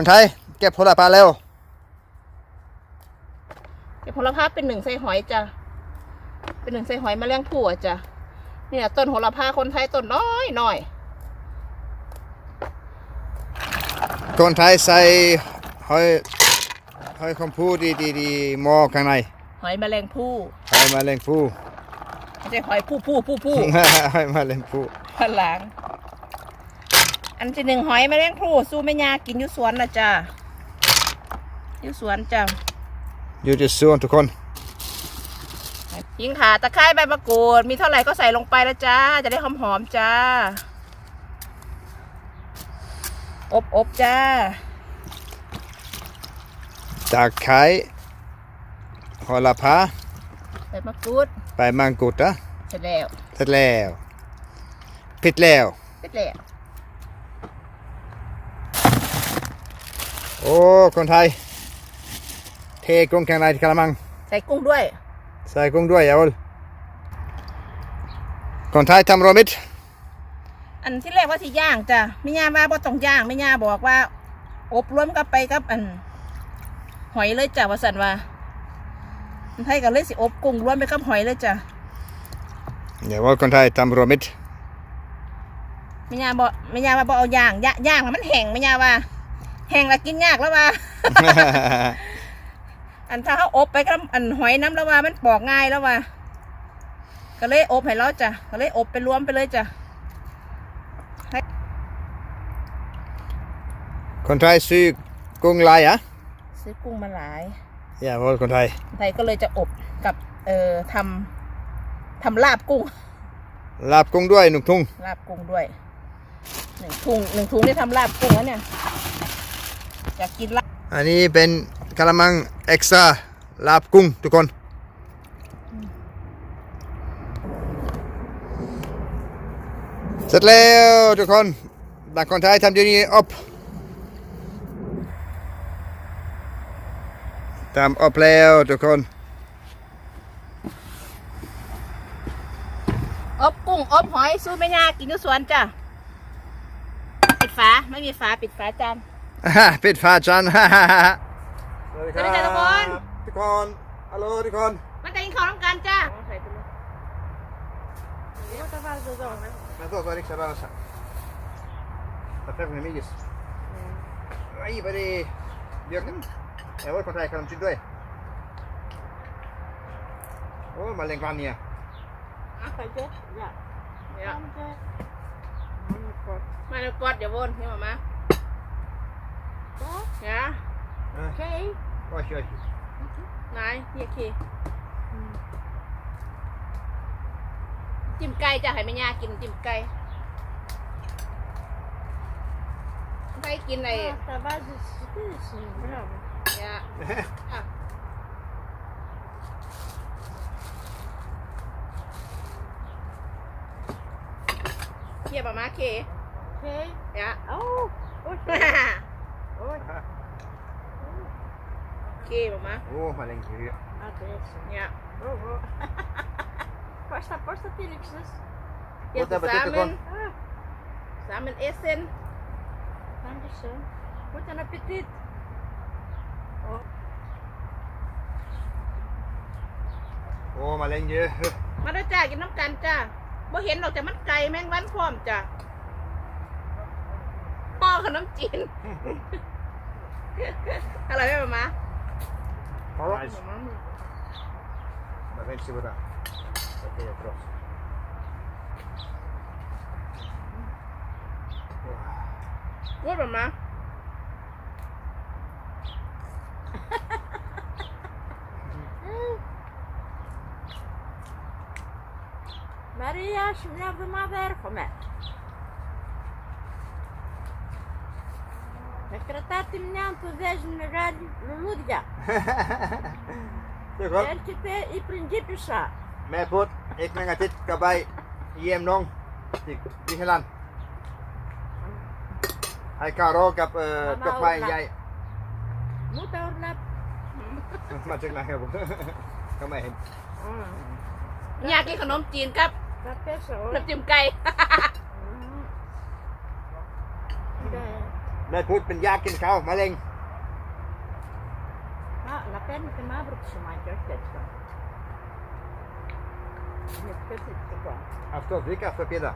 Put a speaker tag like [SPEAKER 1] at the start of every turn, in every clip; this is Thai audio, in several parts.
[SPEAKER 1] คนไทย เก็บผลปลาเร็ว
[SPEAKER 2] เก็บโหระพาเป็นหนึ่งใส่หอยจ้ะ เป็นหนึ่งใส่หอยแมลงผู้อะจ้ะ เนี่ยต้นโหระพาคนไทยต้นน้อยน้อย
[SPEAKER 1] คนไทยใส่หอยหอยคมพูดีดีดีหม้อข้างใน
[SPEAKER 2] หอยแมลงผู้
[SPEAKER 1] หอยแมาเล่งผู้
[SPEAKER 2] ไม่ใช่หอยผู้ผู้ผู้ผู้
[SPEAKER 1] หอยแมาเล่งผู้
[SPEAKER 2] พนหลัง อันที่หนึ่งหอยแมลงผู้สู้แม่ยากินอยู่สวนนะจ้ะอยู่สวนจ้ะ
[SPEAKER 1] อยู่ที่สวนทุกคน
[SPEAKER 2] ยิงขาตะไคร้ใบมะกรูดมีเท่าไหร่ก็ใส่ลงไปแล้วจ้าจะได้หอมๆจ้าอบอบจ้า
[SPEAKER 1] จากไข่หอยละพา
[SPEAKER 2] ใบมะกรูด
[SPEAKER 1] ไปมังกุฎนะ
[SPEAKER 2] เสร็จแล้ว
[SPEAKER 1] เสร็จแล้วปิดแล้ว
[SPEAKER 2] เสร็จแล้ว
[SPEAKER 1] อ้คนไทย เทกุ้งข้างในกระมัง
[SPEAKER 2] ใส่กุ้งด้วย
[SPEAKER 1] ใส่กุ้งด้วยอย่าอลคนไทยทำโรมิต
[SPEAKER 2] อันที่แรกว่าที่ย่างจ้ะไม่ย่าว่าบ่ต้องย่างไม่ย่าบอกว่า อบรวมกับไปกับอัน หอยเลยจ้ะว่าสันว่าคนไทยก็เลยสิอบกุ้งรวมไปกับหอยเลยจ้ะ
[SPEAKER 1] อย่าว่าคนไทยทำโรมิต
[SPEAKER 2] ไม่ย่าบ่ไม่ย่าว่าบ่เอาย่างย่าย่างแล้วมันแห้งไม่ย่าว่า แห้งแล้วกินยากแล้วว่า อันถ้าเขาอบไปกับอันหอยน้ำแล้วว่ามันปอกง่ายแล้วว่าก็เลยอบให้เราจ้ะก็เลยอบไปรวมไปเลยจ้ะ
[SPEAKER 1] คนไทยซื้อกุ้งลายอะ
[SPEAKER 2] ซื้อกุ้งมาหลาย
[SPEAKER 1] อย่าว่าคนไทย
[SPEAKER 2] ไทยก็เลยจะอบกับเอ่อทำทำลาบกุ้ง
[SPEAKER 1] ลาบกุ้งด้วยหนุ่มทุ่ง
[SPEAKER 2] ลาบกุ้งด้วยหนึ่งถุงหนึ่งถุงได้ทำลาบกุ้งแล้วเนี่ย อยากกินลาบ
[SPEAKER 1] อันนี้เป็นกระมังเอ็กซ์ตร้าลาบกุ้งทุกคนเสร็จแล้วทุกคนบางคนไทยทำอยู่นี่อบทำอบแล้วทุกคน
[SPEAKER 2] อบกุ้งอบหอยสู้ไม่ยากกินอยู่สวนจ้ะปิดฝาไม่มีฝาปิดฝาจาน
[SPEAKER 1] อ่า ปิดฝาจานฮ่าฮ่าฮ่าสวัสดี
[SPEAKER 2] สวัสดีจ้ะทุกคน
[SPEAKER 1] ทุกคนฮัลโหลทุกคน
[SPEAKER 2] มาแต่กินข้าวน้ำกันจ้ะ
[SPEAKER 1] Men då var det extra rörelse. Jag träffade en migis. Nej, vad är det? Björken? Jag var i kontakt med dem till dig. Åh, man lägger vann igen.
[SPEAKER 2] เนี่ยมาแล้วกอดอย่าวนนี่มามาเนี่ย
[SPEAKER 1] Oj, oj, oj.
[SPEAKER 2] นา ยเฮียเคจิ้มไก่จ้ะให้ไม่ยากกินจิ้มไก่ไก่กินไอ้เนี่ยอะเฮียปะมาเคเนี่ยเคปะมา
[SPEAKER 1] Åh, man lägger ju.
[SPEAKER 2] เนี่ย
[SPEAKER 3] Första, första tillväxten.
[SPEAKER 2] เฮีย
[SPEAKER 1] Och där
[SPEAKER 2] สาม
[SPEAKER 1] betyder
[SPEAKER 2] เป็น
[SPEAKER 1] kon.
[SPEAKER 2] สามเป็นเอเซน
[SPEAKER 3] Dankeschön. Guten Appetit.
[SPEAKER 1] Åh, man lägger ju.
[SPEAKER 2] มาด้วยจ้ากินน้ำกันจ้าบ่เห็นดอกแต่มันไก่แมงวันพร้อมจ้าพ่อ ขนมจีน อร่อยไหมหมา
[SPEAKER 1] Nice. Давайте сюда.
[SPEAKER 2] Это я просто. Good หมา
[SPEAKER 3] Maria, she never my bed for me. Tratate меня entuziasmo no
[SPEAKER 1] Lúdia. Quero
[SPEAKER 3] que te e prendi pichar.
[SPEAKER 1] แม่พุทธเอกนางอาทิตย์กลับไปเยี่ยมน้องที่ที่เฮลันไอ้กาโรกับเอ่อกับไปใหญ่
[SPEAKER 3] Muta urlap.
[SPEAKER 1] มาจากไหนครับผมก็ไม่เห็น
[SPEAKER 2] อยากกินขนมจีนครับ
[SPEAKER 3] Trapeço.
[SPEAKER 2] น้ำจิ้ ได้
[SPEAKER 1] พูดเป็นยากินข้าวมะเร็ง
[SPEAKER 3] Ah, la peine que ma brut se mangia il pezzo. Il pezzo è qua.
[SPEAKER 1] After dricka after pida.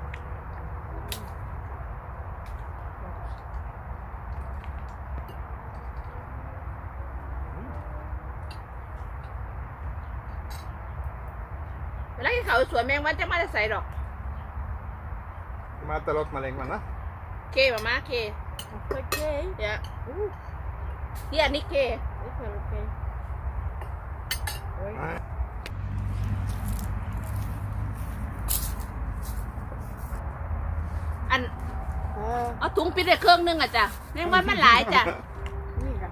[SPEAKER 2] เวลาที่เขาสวนแมงวันจะมาจะใส่ดอก
[SPEAKER 1] มาตลอดมะเร็งมันนะ
[SPEAKER 2] เคมา มาเค
[SPEAKER 3] Ok.
[SPEAKER 2] เดี๋ยว
[SPEAKER 3] Uh,
[SPEAKER 2] เฮียนี่เค
[SPEAKER 3] questo è ok. Poi.
[SPEAKER 2] อัน
[SPEAKER 3] Ah,
[SPEAKER 2] เอาถุงปิดได้เครื่องนึงอะจ้ะแมงวันมันหลายจ้ะ
[SPEAKER 3] mira.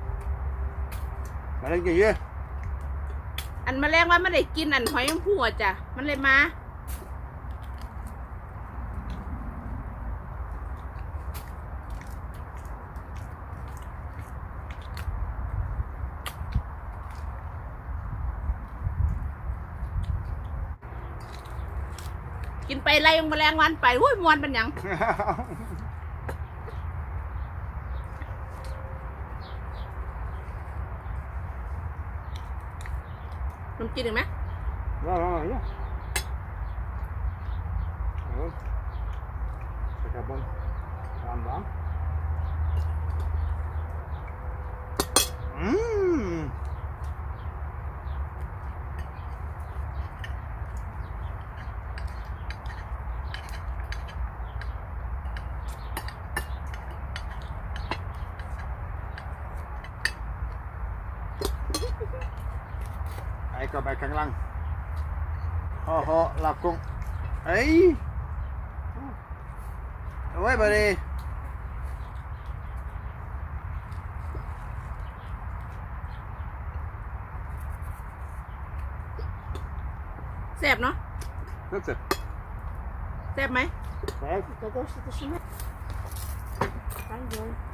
[SPEAKER 1] มะเร็งกี่เยอะ
[SPEAKER 2] อันแมลงวันมันได้กินอันหอยแมงผู้อะจ้ะ มันเลยมา กินไปไล่แมลงวันไปอุ้ยมวนเป็นหยังนมกินอีกไหม
[SPEAKER 1] Ja, ja, ja. Ja. Ai có bài căng lăng. Ho ho lạp cung. Ấy. Ôi bà đi.
[SPEAKER 2] แซ่บเนาะ
[SPEAKER 1] Rất sệt.
[SPEAKER 2] แซ่บไหม
[SPEAKER 1] Đấy.
[SPEAKER 3] Tutto questo che si mette. Taglio.
[SPEAKER 2] ไม่ขนาดชูร้อนนะไม่ขนาด
[SPEAKER 3] Piano.
[SPEAKER 2] อะ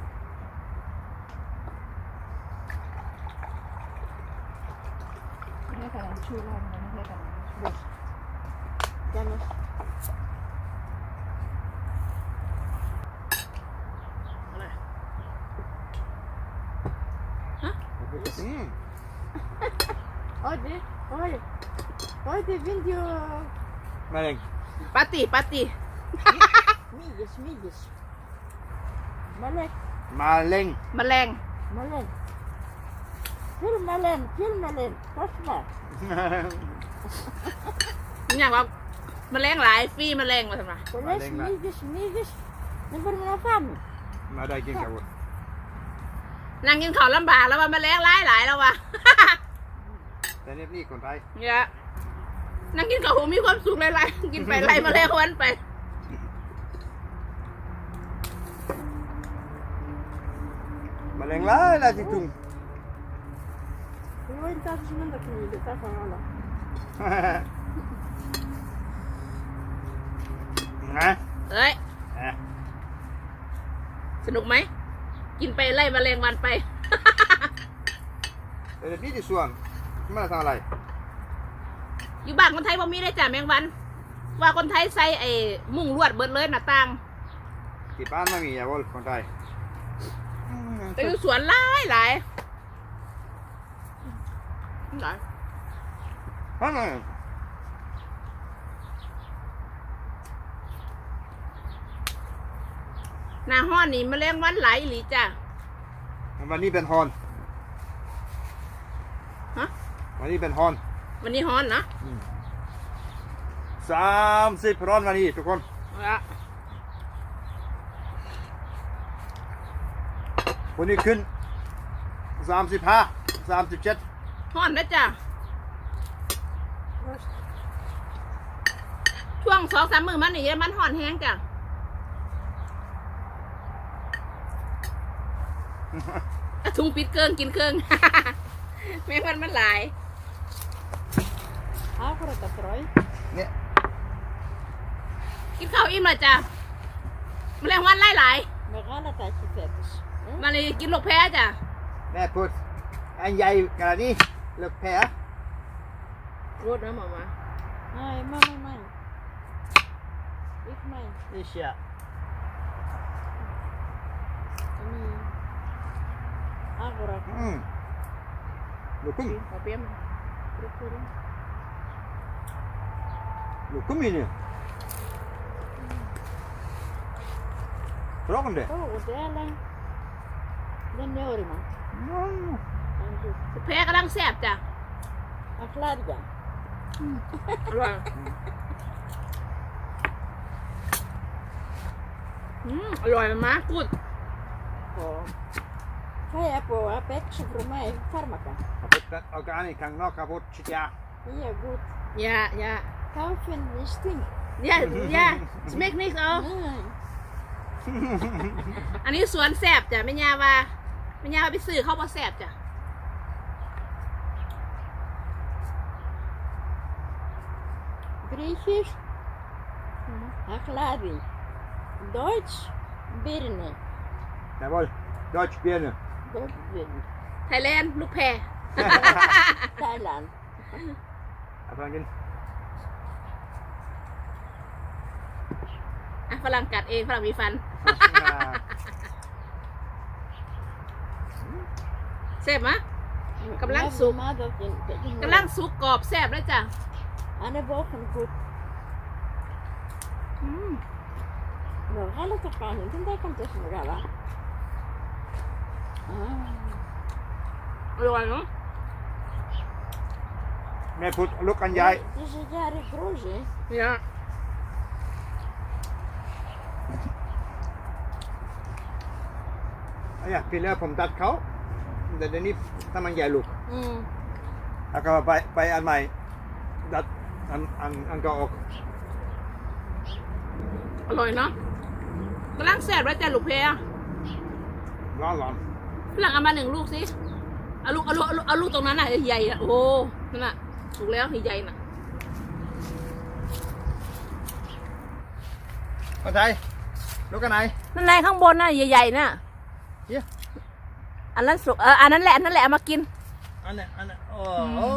[SPEAKER 2] ไร
[SPEAKER 1] Mm.
[SPEAKER 3] Oggi? Oggi? Oggi video...
[SPEAKER 1] Mà đừng.
[SPEAKER 2] ปาร์ตี้ปาร์ตี้
[SPEAKER 3] Mides, mides. Malek,
[SPEAKER 1] Mà lên.
[SPEAKER 2] แมลง
[SPEAKER 3] malen. Film malen, film malen. Korsma.
[SPEAKER 2] อย่างว่าแมลงหลายฟรีแมลงมาทำไม
[SPEAKER 3] Koles,
[SPEAKER 1] Malen, va.
[SPEAKER 3] mides, mides. Nu får man ha fame.
[SPEAKER 1] Mà đây kia kìa.
[SPEAKER 2] นั่งกินข้าวลำบากแล้วว่าแมลงหลายหลายแล้วว่ะ
[SPEAKER 1] Đây nếp đi con tay.
[SPEAKER 2] เนี่ยนั่งกินข้าวผมมีความสุขหลายๆกินไปไล่แมลงวันไป
[SPEAKER 1] Mà lên lá là gì chung.
[SPEAKER 3] Det var inte alls som enda knivet, där får alla.
[SPEAKER 1] Nè.
[SPEAKER 2] เอ้ย
[SPEAKER 1] Nè.
[SPEAKER 2] สนุกไหม กินไปไล่แมลงวันไป
[SPEAKER 1] Đây là biết đi xuồng. Mà là sao này?
[SPEAKER 2] อยู่บ้านคนไทยบ่มีได้จ้ะแมงวัน ว่าคนไทยใส่ไอ้มุ้งลวดเบิดเลยหน้าต่าง
[SPEAKER 1] Thì bán mà nghỉ à vô con tay.
[SPEAKER 2] แต่อยู่สวนหลายหลาย หลาย
[SPEAKER 1] Hết rồi.
[SPEAKER 2] หน้าห้อนนี่แมลงวันหลายอีหลีจ้ะ
[SPEAKER 1] วันนี้เป็นฮอน
[SPEAKER 2] ฮะ
[SPEAKER 1] วันนี้เป็นฮอน
[SPEAKER 2] วันนี้ฮ้อนเนาะ
[SPEAKER 1] สามสิบร้อนวันนี้ทุกคน
[SPEAKER 2] เอาละ
[SPEAKER 1] วันนี้ขึ้นสามสิบห้าสามสิบเจ็ด
[SPEAKER 2] ฮ้อนนะจ้ะช่วงสองสามมือมันนี่มันฮ้อนแห้งจ้ะเอาถุงปิดเครื่องกินเครื่องแมงวันมันหลาย
[SPEAKER 3] Akkurat att troj.
[SPEAKER 1] เนี่ย
[SPEAKER 2] กินข้าวอิ่มเลยจ้ะแมลงวันหลายหลาย
[SPEAKER 3] Med alla taxipetes.
[SPEAKER 2] ๆมาเลยกินลูกแพ้จ้ะ
[SPEAKER 1] แม่พูดอันใหญ่ขนาดนี้ เลือกแพ้
[SPEAKER 2] รดนะหมอมา
[SPEAKER 3] Nej, mamma, nej. Inte mig.
[SPEAKER 1] นี่เชีย
[SPEAKER 3] Mm. Agora.
[SPEAKER 1] อืมลูกกุ้ ง
[SPEAKER 2] ขอเปรี้ยว
[SPEAKER 3] Procura.
[SPEAKER 1] ลูกกุ้งนี่เนี่ยร้องกันเด้
[SPEAKER 3] Oh, o dela. Den är orma.
[SPEAKER 2] แพ้กำลังแซ่บจ้ะ
[SPEAKER 3] A Cláudia.
[SPEAKER 2] อร่อยอืมอร่อยมากกุด
[SPEAKER 3] Oh. Kaj är på Apex för mig farmaka.
[SPEAKER 1] เอาไปตัดเอากระอันนี้ข้างนอกครับพุทชิตยา
[SPEAKER 3] Ja, gut.
[SPEAKER 2] อย่าอย่า
[SPEAKER 3] Kaufen ist Ding.
[SPEAKER 2] อย่าอย่าสเมกนิกเอา
[SPEAKER 3] Nein.
[SPEAKER 2] อันนี้สวนแซ่บจ้ะไม่ยาว่าไม่ยาว่าไปซื้อเข้ามาแซ่บจ้ะ
[SPEAKER 3] Griechisch. Akladi. Deutsch. Birne.
[SPEAKER 1] แต่ว่าดอยเปียเนี่ย
[SPEAKER 3] Deutsch Birne.
[SPEAKER 2] ไทยแลนด์ลูกแพร
[SPEAKER 3] Thailand.
[SPEAKER 1] เอาฟังกิน
[SPEAKER 2] อะฝรั่งกัดเองฝรั่งมีฟัน แซ่บมะ Kamlang
[SPEAKER 3] Never
[SPEAKER 2] soup.
[SPEAKER 3] mother can- can-
[SPEAKER 2] กำลังสุกกรอบแซ่บแล้วจ้ะ
[SPEAKER 3] Anne Wochen gut.
[SPEAKER 2] อืม
[SPEAKER 3] No, alla tar fan inte. Det kan inte smaka va? Ah.
[SPEAKER 2] อร่อยเนาะ
[SPEAKER 1] แม่พุทธลูกกันยาย
[SPEAKER 3] Det är så jävla grosse.
[SPEAKER 2] เนี่ย
[SPEAKER 1] ไอ้ยปีแล้วผมตัดเขาแต่เดี๋ยวนี้ถ้ามันใหญ่ลูก
[SPEAKER 3] Mm.
[SPEAKER 1] แล้วก็ไปไปอันใหม่ดัด อันอันอันก็ออก
[SPEAKER 2] อร่อยเนาะกำลังแซ่บแล้วจ้ะลูกแพร
[SPEAKER 1] ร้อนร้อน
[SPEAKER 2] ฝรั่งเอามาหนึ่งลูกสิเอาลูกเอาลูกเอาลูกเอาลูกตรงนั้นน่ะใหญ่ๆน่ะโอ้ นั่นน่ะถูกแล้วใหญ่ๆน่ะ
[SPEAKER 1] คนไทยลูกกันไหน
[SPEAKER 2] นั่นแหละข้างบนน่ะใหญ่ๆน่ะ
[SPEAKER 1] เหี้ย
[SPEAKER 2] อันนั้นสุกเอออันนั้นแหละอันนั้นแหละเอามากิน
[SPEAKER 1] อันนี้อันนี้โอ้
[SPEAKER 2] อืม
[SPEAKER 1] โอ้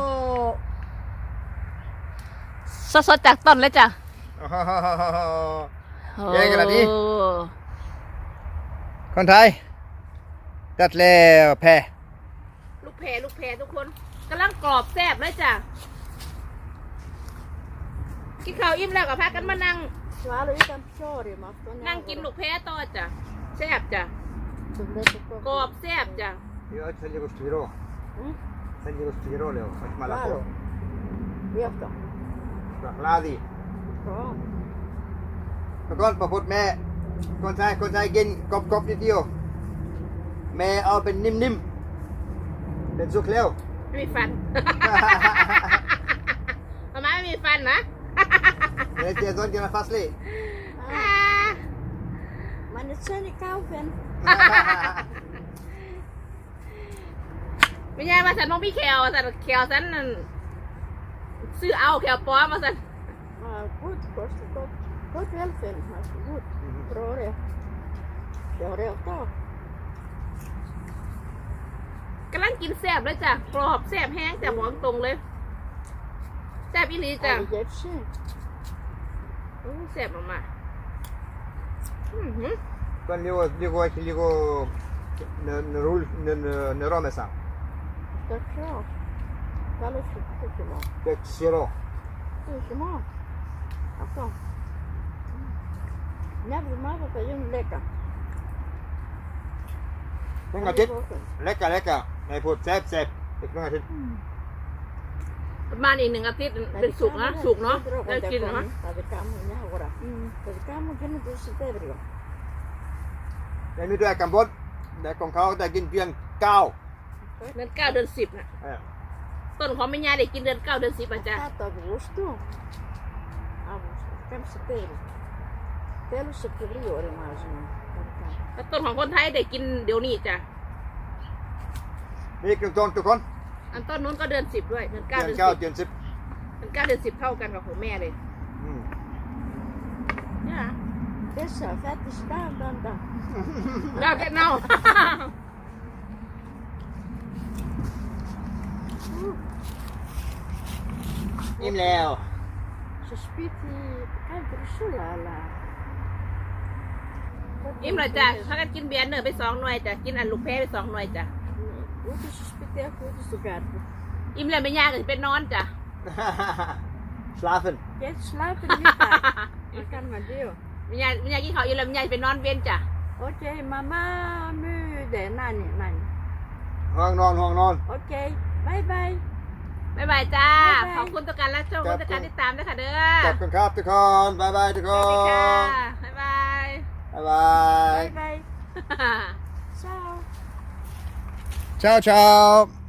[SPEAKER 2] สดๆจากต้นเลยจ้ะ
[SPEAKER 1] โอ้โหใหญ่ขนาดนี้
[SPEAKER 2] โอ้
[SPEAKER 1] คนไทยตัดแล้วแพ้
[SPEAKER 2] ลูกแพรลูกแพรทุกคนกำลังกรอบแซ่บเลยจ้ะกินข้าวอิ่มแล้วก็พากันมานั่ง
[SPEAKER 3] Svara utan sorg, Martin.
[SPEAKER 2] นั่งกินลูกแพรต่อจ้ะแซ่บจ้ะ
[SPEAKER 3] Så blev det på-
[SPEAKER 2] กรอบแซ่บจ้ะ
[SPEAKER 1] io sceglio questo giro
[SPEAKER 3] Mm.
[SPEAKER 1] sceglio questo giro Leo facciamo la
[SPEAKER 3] Vado.
[SPEAKER 1] foto
[SPEAKER 3] Vet du?
[SPEAKER 1] Ladi
[SPEAKER 3] Bra.
[SPEAKER 1] แล้วก็ประพุทธแม่คนไทยคนไทยกินกรอบกรอบๆนิดเดียวแม่เอาเป็นนิ่มๆ เป็นสุกแล้ว
[SPEAKER 2] ไม่มีฟันมาม่าไม่มีฟันนะ
[SPEAKER 1] เดี๋ยวเจอต้นกันนะฟัสลี่
[SPEAKER 3] Ah, man är sen i kaufen.
[SPEAKER 2] ไม่ใช่ว่าฉันต้องพี่แคลฉันแคลฉันนั่น ซื้อเอาแคลปลอมาฉัน
[SPEAKER 3] Ah, gut, kostar gott. Gott välfärd. Alltså, gut. Bra det. Jag har rätt av.
[SPEAKER 2] กำลังกินแซ่บเลยจ้ะกรอบแซ่บแห้งจ้ะบอกตรงเลยแซ่บอีหลีจ้ะ
[SPEAKER 3] Är det jättesynd?
[SPEAKER 2] อู้แซ่บมากๆอื้อหือ
[SPEAKER 1] Con ligo, ligo, ligo, ne, ne roule, ne, ne, ne rome sa.
[SPEAKER 3] Tack så. Kalle tycker man.
[SPEAKER 1] Che siro.
[SPEAKER 3] Tycker man. Alltså. Never mind att jag gör en läcka.
[SPEAKER 1] Tenga tit. Lekka, lekka. Nei, putt, sep, sep. Ikke noe til.
[SPEAKER 2] ประมาณอีกหนึ่งอาทิตย์เป็นสุกนะสุกเนาะได้กินเนาะ
[SPEAKER 3] Det kan man ja, ora.
[SPEAKER 2] อืม
[SPEAKER 3] Det kan man kan inte sitta över det.
[SPEAKER 1] แต่มีด้วยกัมพูชแต่ของเขาได้กินเพียงเก้า
[SPEAKER 2] เดือนเก้าเดือนสิบน่ะ
[SPEAKER 1] เออ
[SPEAKER 2] ต้นของแม่ยายได้กินเดือนเก้าเดือนสิบอะจ้ะ
[SPEAKER 3] Tata agosto. Agosto. Kan sitta över. Pelo se februari mais ou menos.
[SPEAKER 2] แล้วต้นของคนไทยได้กินเดี๋ยวนี้จ้ะ
[SPEAKER 1] นี่คือต้นทุกคน
[SPEAKER 2] อันต้นนู้นก็เดือนสิบด้วยเดือนเก้า
[SPEAKER 1] เดือ
[SPEAKER 2] เดือนน
[SPEAKER 1] เก้า
[SPEAKER 2] สิบ
[SPEAKER 1] เดือนสิบ
[SPEAKER 2] เดือนเก้าเดือนสิบเท่ากันกับของแม่เลย
[SPEAKER 1] อืม
[SPEAKER 2] เนี่ย
[SPEAKER 3] Dessa faktiskt standarda.
[SPEAKER 2] เราแค่เน่า
[SPEAKER 1] อิ่มแล้ว
[SPEAKER 3] Så spytt i... Kan inte du sulla alla?
[SPEAKER 2] อิ่มเลยจ้ะถ้ากันกินเบียร์เนอร์ไปสองหน่วยจ้ะกินอันลูกแพ้ไปสองหน่วยจ้ะ
[SPEAKER 3] I Goed is gespeeld, goed is de garten.
[SPEAKER 2] อิ่มแล้วแม่ย่าก็สิเป็นนอนจ้ะ
[SPEAKER 1] Slapen.
[SPEAKER 3] Jij slaapt er niet bij. Dat kan maar deel.
[SPEAKER 2] แม่ย่าแม่ย่ากินข้าวอิ่มแล้วแม่ย่าสิเป็นนอนเว้นจ้ะ
[SPEAKER 3] Oké, mama, moeder, nani, nani.
[SPEAKER 1] Hang non, hang non.
[SPEAKER 3] Oké, bye bye.
[SPEAKER 2] บ๊ายบาย จ้า
[SPEAKER 3] บ๊ายบาย
[SPEAKER 2] ขอบคุณต่อการรับชม
[SPEAKER 1] ครั
[SPEAKER 2] ขอ
[SPEAKER 1] บบ
[SPEAKER 2] คุณต่อการติดตามด้วยค่ะเด้อ
[SPEAKER 1] Kap kan kap te kan. Bye bye te
[SPEAKER 2] สวัสดีค่ะ
[SPEAKER 1] kan.
[SPEAKER 2] บ๊ายบาย
[SPEAKER 1] Bye bye.
[SPEAKER 3] Bye bye. Ciao.
[SPEAKER 1] Ciao ciao.
[SPEAKER 3] Ach, Nari.